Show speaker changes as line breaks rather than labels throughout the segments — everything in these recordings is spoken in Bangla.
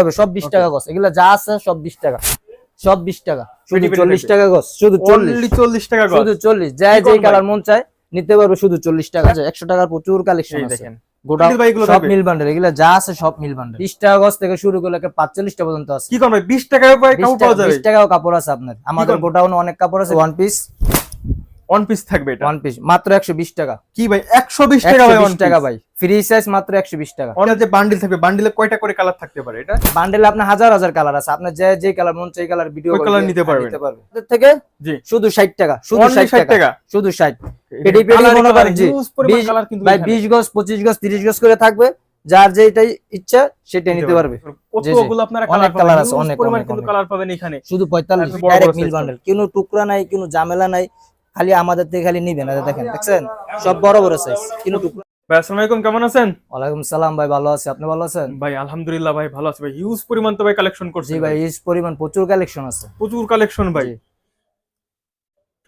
হবে সব বিশ
Okay.
টাকা গছ। এগুলো যা আছে সব বিশ টাকা। সব বিশ টাকা। শুধু
পেটি পেটি
চল্লিশ
থাকবে।
টাকা গছ শুধু চল্লিশ।
অনলি চল্লিশ টাকা গজ
শুধু যে কালার মন চায় নিতে পারবে শুধু চল্লিশ টাকা। একশো টাকার প্রচুর কালেকশন আছে।
দেখেন।
গোটা সব মিল বান্ডেল এগুলো যা আছে সব মিল বান্ডেল টাকা গছ থেকে শুরু করলে পাঁচচল্লিশটা পর্যন্ত আছে।
কি কম ভাই বিশ টাকায় ভাই কাপড়
টাকা
পাওয়া যাবে?
বিশ টাকাও কাপড় আছে আপনার। আমাদের? গোডাউনে অনেক কাপড় আছে। ওয়ান পিস
ওয়ান পিস থাকবে এটা।
ওয়ান পিস মাত্র একশো বিশ টাকা।
কি ভাই? একশো বিশ টাকা ভাই
বিশ টাকা ভাই ফ্রি সাইজ মাত্র একশো বিশ টাকা।
অনেক যে বান্ডিল থাকবে বান্ডিলে কয়টা করে কালার থাকতে পারে এটা?
বান্ডেলে আপনার হাজার হাজার কালার আছে। আপনার যে যে কালার মন চাই কালার ভিডিও
ওই colour নিতে পারবেন।
এদের থেকে
জি।
শুধু ষাট টাকা শুধু
60
টাকা শুধু ষাট।
এখানে
পেটি পেটি মনে করেন জি,
huge পরিমাণ
বিশ-
colour কিন্তু
ভাই
এখানে।
বিশ গজ পঁচিশ গজ তিরিশ গজ করে থাকবে। যার যেটাই ইচ্ছা সেটাই নিতে পারবে।
কতগুলো আপনারা
অনেক
কালার
আছে, অনেক,
পরিমাণ কিন্তু কালার পাবেন এখানে।
শুধু পঁয়তাল্লিশ
একদম বড় বড়
ডাইরেক্ট মিল বান্ডেল কোনো টুকরা নাই কোনো ঝামেলা নাই। খালি আমাদের থেকে খালি নিবেন দেখেন দেখছেন? সব বড় বড় সাইজ কোনো টুকরা।
ভাই আসসালামু আলাইকুম কেমন আছেন?
ওয়ালাইকুম সালাম ভাই ভালো আছি। আপনি ভালো আছেন?
ভাই আলহামদুলিল্লাহ ভাই ভালো আছি ভাই। ইউজ পরিমাণ তো ভাই কালেকশন করছি
ভাই ইউজ পরিমাণ প্রচুর কালেকশন আছে।
প্রচুর কালেকশন ভাই।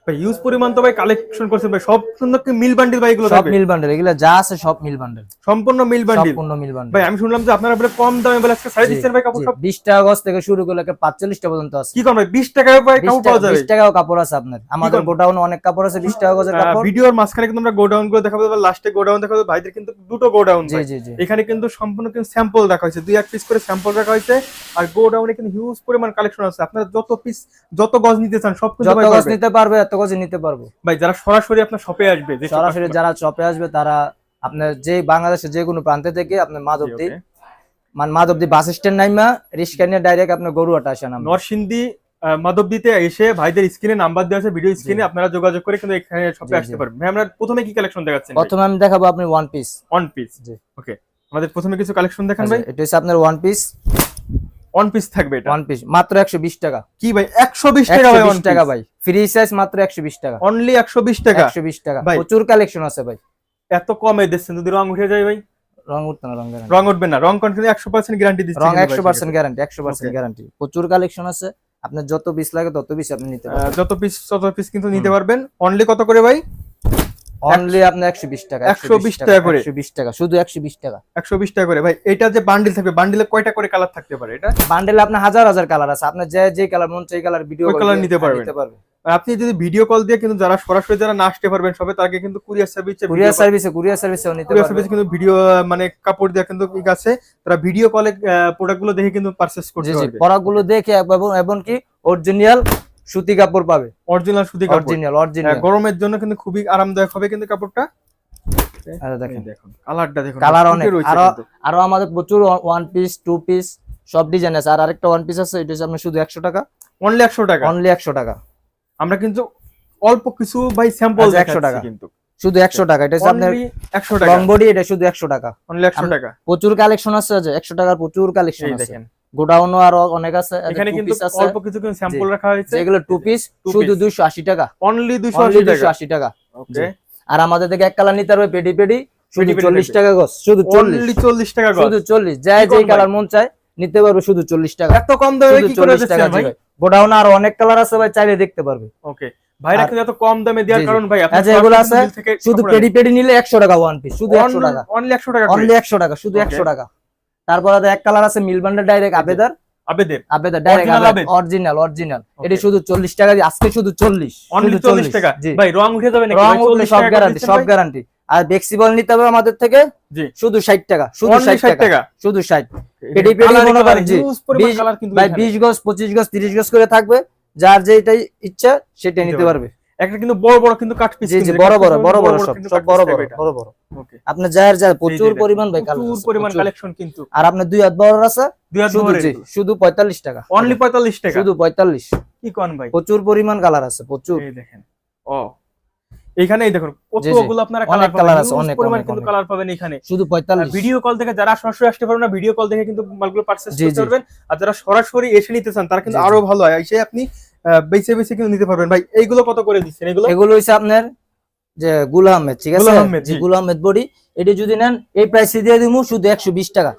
ভাই হিউজ পরিমাণ তো ভাই কালেকশন করছেন ভাই সব সুন্দর কি মিল বান্ডিল ভাই এগুলো
সব মিল বান্ডেল এগুলো যা আছে সব মিল বান্ডেল
সম্পূর্ণ মিল বান্ডিল
সম্পূর্ণ মিল বান্ডেল
ভাই আমি শুনলাম যে আপনারা বলে কম দামে বলে আজকে সাইজ দিচ্ছেন ভাই কাপড় সব
বিশ টাকা গজ থেকে শুরু করলে পাঁচচল্লিশটা পর্যন্ত আছে।
কি কম ভাই? বিশ টাকায় ভাই কাপড় পাওয়া যাবে।
বিশ টাকাও কাপড় আছে আপনার। আমাদের গোডাউনে অনেক কাপড় আছে বিশ টাকা গজের কাপড়।
ভিডিওর মাঝখানে কিন্তু আমরা গোডাউনগুলো দেখাবো লাস্টে গোডাউন দেখাবো ভাইদের কিন্তু দুটো গোডাউন
জি জি জি।
এখানে কিন্তু সম্পূর্ণ কিন্তু স্যাম্পল রাখা হয়েছে দুই এক পিস করে স্যাম্পল রাখা হয়েছে আর গোডাউনে কিন্তু হিউজ পরিমাণ কালেকশন আছে। আপনারা যত পিস যত গজ নিতে চান সব কিছু
যত গজ নিতে পারবে এত গজ নিতে পারব।
ভাই যারা সরাসরি আপনার শপে আসবে
সরাসরি যারা চপে আসবে তারা আপনার যে বাংলাদেশের যে কোনো প্রান্তে থেকে আপনার মাধবদী। মানে মাধবদী বাস স্ট্যান্ড নাইমা রিক্সা নিয়ে ডাইরেক্ট আপনার গরুয়াটা আসেন
নরসিংদী মাধবদীতে এসে ভাইদের স্ক্রিনে নাম্বার দেওয়া আছে ভিডিও স্ক্রিনে আপনারা যোগাযোগ করে কিন্তু এখানে শপে আসতে। পারবেন। ভাই আমরা প্রথমে কি কালেকশন দেখাচ্ছেন
প্রথমে আমি দেখাবো আপনি one piece
one piece
ji.
Okay আমাদের প্রথমে কিছু কালেকশন দেখান ভাই।
এটা হচ্ছে আপনার ওয়ান পিস
ওয়ান পিস থাকবে এটা।
ওয়ান পিস মাত্র একশো বিশ টাকা।
কি ভাই একশো বিশ টাকা
একশো
ভাই
বিশ টাকা ভাই। ফ্রি সাইজ মাত্র একশো বিশ টাকা।
অনলি একশো বিশ টাকা?
একশো বিশ টাকা। প্রচুর কালেকশন আছে ভাই।
এত কমে দিচ্ছেন যদি রং উঠে যায় ভাই?
রং উঠবে না রং guarantee।
রং উঠবে না রং কন্টিনিউ একশো পার্সেন্ট গ্যারান্টি দিচ্ছে
রং গ্যারান্টি একশো পার্সেন্ট
Okay.
গ্যারান্টি প্রচুর কালেকশন আছে আপনার যত পিস লাগে তত পিস আপনি নিতে পারবেন।
যত পিস তত পিস কিন্তু নিতে পারবেন। অনলি কত করে ভাই?
অনলি আপনার একশো বিশ টাকা
120 টাকা করে।
একশো বিশ টাকা শুধু একশো বিশ টাকা।
একশো বিশ টাকা করে। ভাই এটা যে বান্ডিল থাকবে বান্ডিলে কয়টা করে কালার থাকতে পারে এটা?
বান্ডেলে আপনার হাজার হাজার কালার আছে। আপনার যে যে কালার মন চাই কালার ভিডিও
colour নিতে পারবেন। আপনি যদি ভিডিও কল দিয়ে কিন্তু যারা সরাসরি যারা না আসতে পারবেন সবে তাকে কিন্তু কুরিয়ার সার্ভিস
কুরিয়ার সার্ভিসে কুরিয়ার সার্ভিসেও নিতে
কুরিয়ার সার্ভিস কিন্তু ভিডিও মানে কাপড় দিয়ে কিন্তু ঠিক আছে। তারা ভিডিও কলে প্রোডাক্টগুলো দেখে কিন্তু পারচেস
জি
করতে পারবে।
পরাগুলো দেখে এবং এবং কি অরিজিনাল সুতি কাপড় পাবে।
অরিজিনাল সুতি কাপড়।
অরিজিনাল অরিজিনাল
হ্যাঁ, গরমের জন্য কিন্তু খুবই আরামদায়ক হবে কিন্তু কাপড়টা।
দেখেন।
দেখুন কালারটা দেখুন
কালার অনেক।
আরও
আরও আমাদের প্রচুর ওয়ান পিস টু পিস সব ডিজাইন আছে। আর আরেকটা ওয়ান পিস আছে এটা হচ্ছে আপনার শুধু একশো টাকা।
অনলি একশো টাকা।
অনলি একশো টাকা।
আমরা কিন্তু অল্প কিছু ভাই স্যাম্পল
আচ্ছা, 100 টাকা।
কিন্তু।
শুধু একশো টাকা। এটা হচ্ছে আপনার
অনলি একশো টাকা।
লং বডি এটা শুধু একশো টাকা।
অনলি একশো
আম-
টাকা।
প্রচুর কালেকশন আছে যে একশো টাকার প্রচুর কালেকশন আছে।
দেখেন।
গোডাউনও আরও অনেক আছে
এখানে কিন্তু অল্প কিছু কিন্তু স্যাম্পল রাখা হয়েছে।
যেগুলো টু পিস শুধু
piece।
দুইশো আশি টাকা।
অনলি দুশো
অনলি
আশি
দুইশো
টাকা। ওকে
আর আমাদের থেকে এক কালার নিতে পারবে পেডি পেডি শুধু
পেডি পেডি
চল্লিশ
থাকবে।
টাকা গজ শুধু চল্লিশ।
অনলি চল্লিশ টাকা গজ।
শুধু চল্লিশ। যাই
কি
যে কালার মন চায় নিতে পারবে শুধু চল্লিশ টাকা।
এত কম দামে কি করে
40
দিচ্ছেন ভাই?
গোডাউনে আরও অনেক কালার আছে ভাই চাইলে দেখতে পারবে।
ওকে ভাইরা কিন্তু এত কম দামে দেওয়ার। কারণ ভাই
হ্যাঁ, যে এগুলো আছে, শুধু পেডি
পেডি
নিলে একশো টাকা ওয়ান পিস শুধু একশো টাকা।
অনলি একশো টাকা করে।
অনলি একশো টাকা শুধু
Okay.
একশো টাকা। তারপরে এক কালার আছে মিলবান্ডার ডাইরেক্ট আবেদার।
আবেদের
আবেদার ডাইরেক্ট অরিজিনাল অরিজিনাল. এটি শুধু চল্লিশ টাকা দিয়ে আজকে শুধু
অনলি টাকা?
জি।
ভাই রং উঠে যাবে নাকি?
রং উঠলে সব গ্যারান্টি সব গ্যারান্টি আর ফ্লেক্সিবল নিতে হবে আমাদের থেকে?
জি।
শুধু ষাট টাকা শুধু
অনলি
ষাট
ষাট
টাকা।
টাকা?
শুধু পেডি পেডি মনে করেন জি, ভাই গজ পঁচিশ গজ তিরিশ গজ করে থাকবে। যার যেটাই ইচ্ছা সেটা
নিতে
নিতে পারবে।
একটা কিন্তু বড় বড় কিন্তু কাট পিস
জি বড় বড় বড় বড় সব সব বড় বড় বড় বড়।
ওকে
আপনার যার যার প্রচুর পরিমাণ ভাই কালার
প্রচুর পরিমাণ কালেকশন কিন্তু।
আর আপনার দুই হাত বড় আছে?
দুই হাত
শুধু জি, শুধু পঁয়তাল্লিশ টাকা।
অনলি পঁয়তাল্লিশ টাকা।
শুধু পঁয়তাল্লিশ।
কি কোন ভাই?
প্রচুর পরিমাণ কালার আছে প্রচুর।
এই দেখেন। ও। এখানে এই দেখুন। কতগুলো আপনারা
অনেক
কালার
আছে, অনেক,
পরিমাণ কিন্তু কালার পাবেন এখানে।
শুধু পঁয়তাল্লিশ।
ভিডিও কল থেকে যারা সরাসরি আসতে পারবেন না ভিডিও কল থেকে কিন্তু মালগুলো পারচেজ করতে পারবেন। আর যারা সরাসরি এসে নিতে চান তারা কিন্তু। আরও ভালো হয়। এসে আপনি বেছে বেছে কিন্তু নিতে পারবেন। ভাই এইগুলো কত করে দিচ্ছেন? এগুলো?
এগুলো হচ্ছে আপনার যে গুল আহমেদ ঠিক আছে?
গুল আহমেদ,
বডি। এটি যদি নেন এই প্রাইসে দিয়ে দিব শুধু একশো বিশ টাকা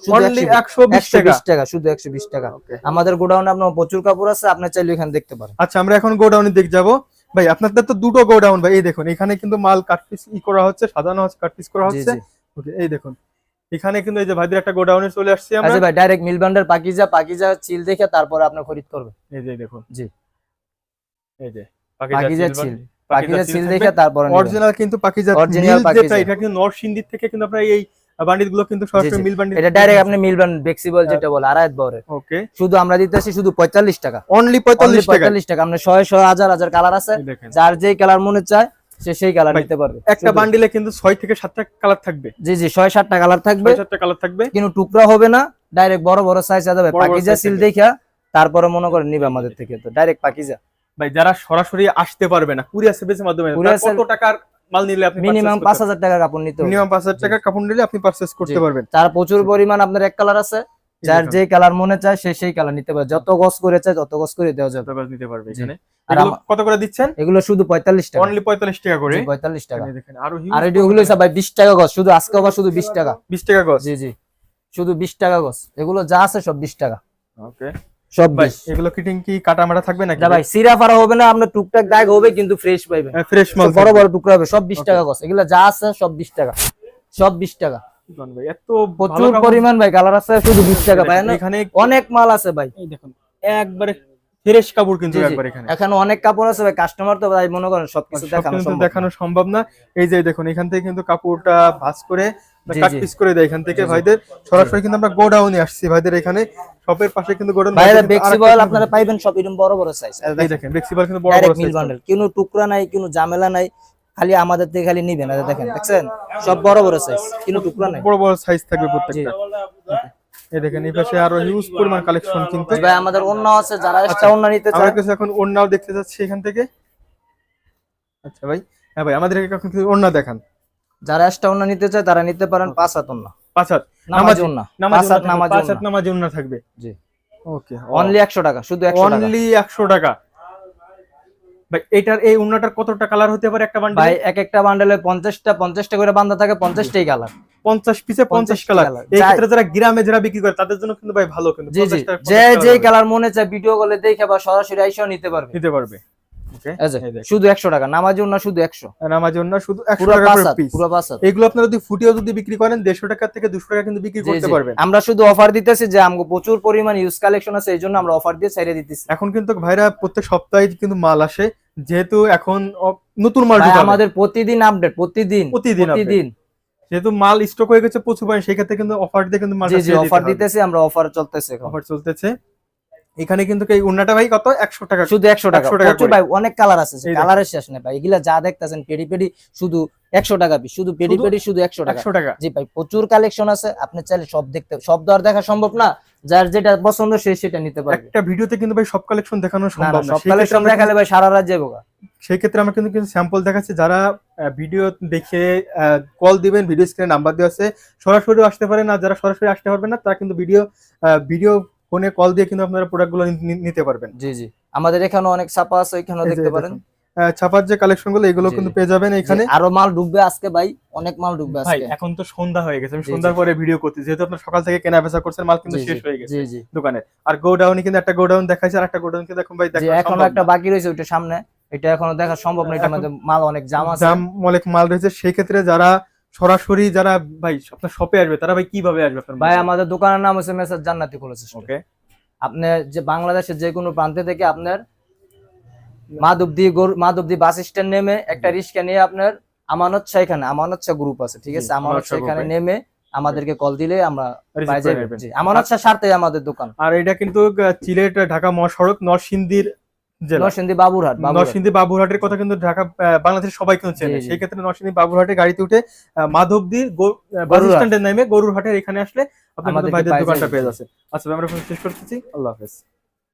একশো
বিশ টাকা।
শুধু একশো বিশ টাকা। আমাদের গোডাউনে আপনার প্রচুর কাপড় আছে আপনি চাইলে এখানে দেখতে পারেন।
আচ্ছা আমরা এখন গোডাউনের দিক যাব। ভাই আপনাদের তো দুটো গোডাউন ভাই এই দেখুন এখানে কিন্তু মাল কাটপিস ই করা হচ্ছে সাজানো হচ্ছে কাট পিস করা হচ্ছে। ওকে এই দেখুন এখানে কিন্তু এই যে ভাইদের একটা গোডাউনে চলে আসছে আমরা।
আচ্ছা ভাই ডাইরেক্ট মিল বান্ডার পাকিজা পাকিজা চিল দেখে তারপরে আপনি খরিদ করবেন।
এই যে দেখুন।
জি।
এই যে
পাকিজা
চিল
চিল পাকিজা চিল দেখে তারপরে
অরিজিনাল কিন্তু পাকিজা
Original পাকিজা।
এটা কিন্তু নরসিংদীর থেকে কিন্তু আপনারা এই বান্ডিল কিন্তু সরাসরি মিল বান্ডিল
এটা ডাইরেক্ট আপনি মিল বান্ড ফ্লেক্সিবল যেটা বলে আড়াই বরে
ওকে
শুধু আমরা দিতেছি শুধু পঁয়তাল্লিশ টাকা।
অনলি 45 টাকা।
পঁয়তাল্লিশ টাকা। আপনি হাজার হাজার কালার আছে। যার যেই কালার মনে চায় সে সেই কালার নিতে পারবে।
একটা বান্ডিলে কিন্তু 6 থেকে 7টা কালার থাকবে।
জি জি ছয় সাতটা কালার থাকবে।
6-7টা কালার থাকবে।
কিন্তু টুকরা হবে না। ডাইরেক্ট বড় বড় সাইজ যাবে। পাকিজা সিল। দেখা তারপরে মনে করে নিবে আমাদের থেকে। তো ডাইরেক্ট পাকিজা
ভাই যারা সরাসরি আসতে পারবে না কুরিয়ার সার্ভিসের মাধ্যমে কত টাকার মাল নিলে আপনি
মিনিমাম পাঁচ হাজার টাকা কাপড় নিতে হবে।
মিনিমাম 5000 টাকা কাপড় নিলে আপনি পারচেজ করতে পারবেন।
তার প্রচুর পরিমাণ আপনার এক কালার আছে। যার যে কালার মনে চায় সে সেই কালার নিতে পারে যত গস করে চায় তত গস করে দেওয়া যাবে।
যত নিতে পারবে এখানে। কত করে দিচ্ছেন?
এগুলো শুধু পঁয়তাল্লিশ টাকা।
অনলি 45 টাকা করে।
পঁয়তাল্লিশ টাকা।
দেখেন
আরও ভাই টাকা গছ শুধু আজকে আবার শুধু বিশ টাকা।
20 টাকা গজ?
জি জি। শুধু বিশ টাকা গছ এগুলো যা আছে সব বিশ টাকা।
ওকে
সব
ভাই এগুলো কিটিং কি কাটা মারা থাকবে নাকি?
ভাই সিরা ফারা হবে না আপনার টুকটাক দাগ হবে কিন্তু ফ্রেশ পাইবেন।
ফ্রেশ মাল
বড় বড় টুকরা হবে সব বিশ
Okay.
টাকা গছ। এগুলো যা আছে সব বিশ টাকা। সব বিশ টাকা।
ভাই এত
প্রচুর পরিমাণ ভাই কালার আছে শুধু বিশ টাকা ভাই না।
এখানে
অনেক মাল আছে ভাই।
এই দেখুন একবারে ফ্রেশ কাপড় কিন্তু। একবার এখানে।
এখানে অনেক কাপড় আছে ভাই কাস্টমার তো ভাই মনে করেন সবকিছু
সব
দেখানো সম্ভব
দেখানো সম্ভব না। এই যে দেখুন এখান থেকে কিন্তু কাপড়টা ভাঁজ করে কাট পিস করে দেয় এখান থেকে। ভাইদের। সরাসরি কিন্তু আমরা গোডাউনে আসছি ভাইদের এখানে। শপের পাশে কিন্তু গোডাউন
ভাইরা ফ্লেক্সিবল আপনারা পাইবেন সব এরকম বড় বড় সাইজ
এই দেখেন ফ্লেক্সিবল কিন্তু বড় বড়
মিল বান্ডেল কোনো টুকরা নাই কোনো ঝামেলা নাই। খালি আমাদের থেকে খালি নিবেন। দেখেন দেখছেন? সব বড় বড় সাইজ কোনো টুকরা নাই।
বড় বড় সাইজ থাকবে প্রত্যেকটা। এই দেখেন এই পাশে আরও হিউজ পরিমাণ কালেকশন কিন্তু
ভাই আমাদের অন্য আছে যারা এক্সট্রা অন্য নিতে
আমরা
চায়।
কিছু এখন ওড়নাও দেখতে যাচ্ছি এখান থেকে। আচ্ছা ভাই হ্যাঁ ভাই আমাদের এখন কিছু ওড়না দেখান।
যারা এক্সট্রা অন্য নিতে চায় তারা নিতে পারেন পাঁচ হাত অন্য
পাঁচ হাত।
নামাজ
নামাজ
পাঁচ হাত নামাজ
পাঁচ হাত নামাজ ওড়না থাকবে।
জি।
ওকে
অনলি একশো টাকা শুধু একশো টাকা।
অনলি একশো টাকা। ভাই এটার এই উন্নাটার কতটা কালার হতে পারে একটা
ভাই
বান্ডেল
এক একটা বান্ডেলে পঞ্চাশটা পঞ্চাশটা করে বান্ধা থাকে পঞ্চাশটাই কালার
পঞ্চাশ পিসে পঞ্চাশ কালার এই ক্ষেত্রে যারা গ্রামে যারা বিক্রি করে তাদের জন্য কিন্তু ভাই ভালো কিন্তু
জি জি।
50 টা- 50
যে যে কালার মনে চায় ভিডিও কলে দেখে বা সরাসরি আইসাও নিতে পারবে।
নিতে পারবে।
শুধু একশো টাকা নামাজ অন্য শুধু একশো।
নামাজ শুধু একশো টাকা
পুরো
এগুলো আপনারা যদি ফুটিও যদি বিক্রি করেন দেড়শো টাকা থেকে দুশো টাকা কিন্তু বিক্রি করতে। পারবেন।
আমরা শুধু অফার দিতেছি যে আমাকে প্রচুর পরিমাণ ইউজ কালেকশন আছে এই জন্য আমরা অফার দিয়ে ছেড়ে দিতেছি।
এখন কিন্তু ভাইরা প্রত্যেক সপ্তাহে কিন্তু মাল আসে যেহেতু এখন নতুন মাল
আমাদের প্রতিদিন আপডেট প্রতিদিন
প্রতিদিন।
প্রতিদিন।
যেহেতু মাল স্টক হয়ে গেছে প্রচুর পরিমাণে সেই ক্ষেত্রে কিন্তু অফার দিতে কিন্তু মাল
অফার দিতেছি আমরা অফার চলতেছে
অফার চলতেছে। এখানে কিন্তু এই উন্নাটা ভাই কত? একশো টাকা
শুধু একশো টাকা।
100 টাকা
প্রচুর ভাই অনেক কালার আছে। কালারের শেষ নেই ভাই। এগুলা যা দেখতেছেন পেডি পেডি শুধু একশো টাকা পিস শুধু পেডি পেডি শুধু একশো টাকা।
একশো টাকা।
জি ভাই প্রচুর কালেকশন আছে। আপনি চাইলে সব দেখতে সব দর দেখা সম্ভব না। যার যেটা পছন্দ সে সেটা নিতে পারবে।
একটা ভিডিওতে কিন্তু ভাই সব কালেকশন দেখানো সম্ভব
না
না।
সব কালেকশন দেখালে ভাই সারা রাত যাব
সেই ক্ষেত্রে আমরা কিন্তু কিন্তু স্যাম্পল দেখাচ্ছি। যারা ভিডিও দেখে কল দিবেন ভিডিও স্ক্রিনে নাম্বার দেওয়া আছে সরাসরি আসতে পারেন। আর যারা সরাসরি আসতে পারবেন না তারা কিন্তু ভিডিও ভিডিও ফোনে কল দিয়ে কিন্তু আপনারা প্রোডাক্টগুলো নিতে পারবেন।
জি জি। আমাদের এখানে অনেক ছাপা আছে এখানেও দেখতে পারেন।
ছাপার যে কালেকশনগুলো এগুলো কিন্তু। পেয়ে যাবেন এখানে।
আরও মাল ঢুকবে আজকে ভাই। অনেক মাল ঢুকবে
ভাই
আজকে।
এখন তো সন্ধ্যা হয়ে গেছে। আমি সন্ধ্যার পরে ভিডিও করতে যেহেতু আপনার সকাল থেকে কেনা বেচা করছেন মাল কিন্তু শেষ হয়ে গেছে
জি জি।
দোকানে। আর গোডাউনে কিন্তু একটা গোডাউন দেখাইছে আর একটা গোডাউন কিন্তু এখন ভাই দেখা
এখনও একটা বাকি রয়েছে ওইটা সামনে। এটা এখনও দেখা সম্ভব না এটার
এখন-
মধ্যে মাল অনেক জাম আছে।
দাম অনেক মাল রয়েছে। সেই ক্ষেত্রে যারা সরাসরি যারা ভাই আপনার শপে আসবে তারা ভাই কীভাবে আসবে
ভাই আমাদের দোকানের নাম হচ্ছে মেসার জান্নাতি কলেজ
ওকে
আপনি যে বাংলাদেশের যে কোনো প্রান্তে থেকে আপনার মাধবদী মাধবদী বাস স্ট্যান্ড নেমে একটা রিক্সা নিয়ে আপনার আমানত শাহ এখানে আমানত শাহ গ্রুপ আছে ঠিক আছে? আমানত
আমানত
শাহ
শাহ
এখানে নেমে আমাদেরকে কল দিলে আমরা আমানত শাহ সারতে আমাদের দোকান।
আর এটা কিন্তু সিলেট ঢাকা মহাসড়ক নরসিংদীর
নরসিংদী বাবুরহাট
নরসিংদী বাবুরহাটের কথা কিন্তু ঢাকা বাংলাদেশের সবাই কিন্তু চেনে। সেই ক্ষেত্রে নরসিংদী বাবুরহাটে গাড়িতে উঠে বাস নেমে গরুরহাটের এখানে আসলে আপনার ভাইদের দোকানটা পেয়ে যাচ্ছে আচ্ছা আমরা শেষ করতেছি। আল্লাহ হাফেজ।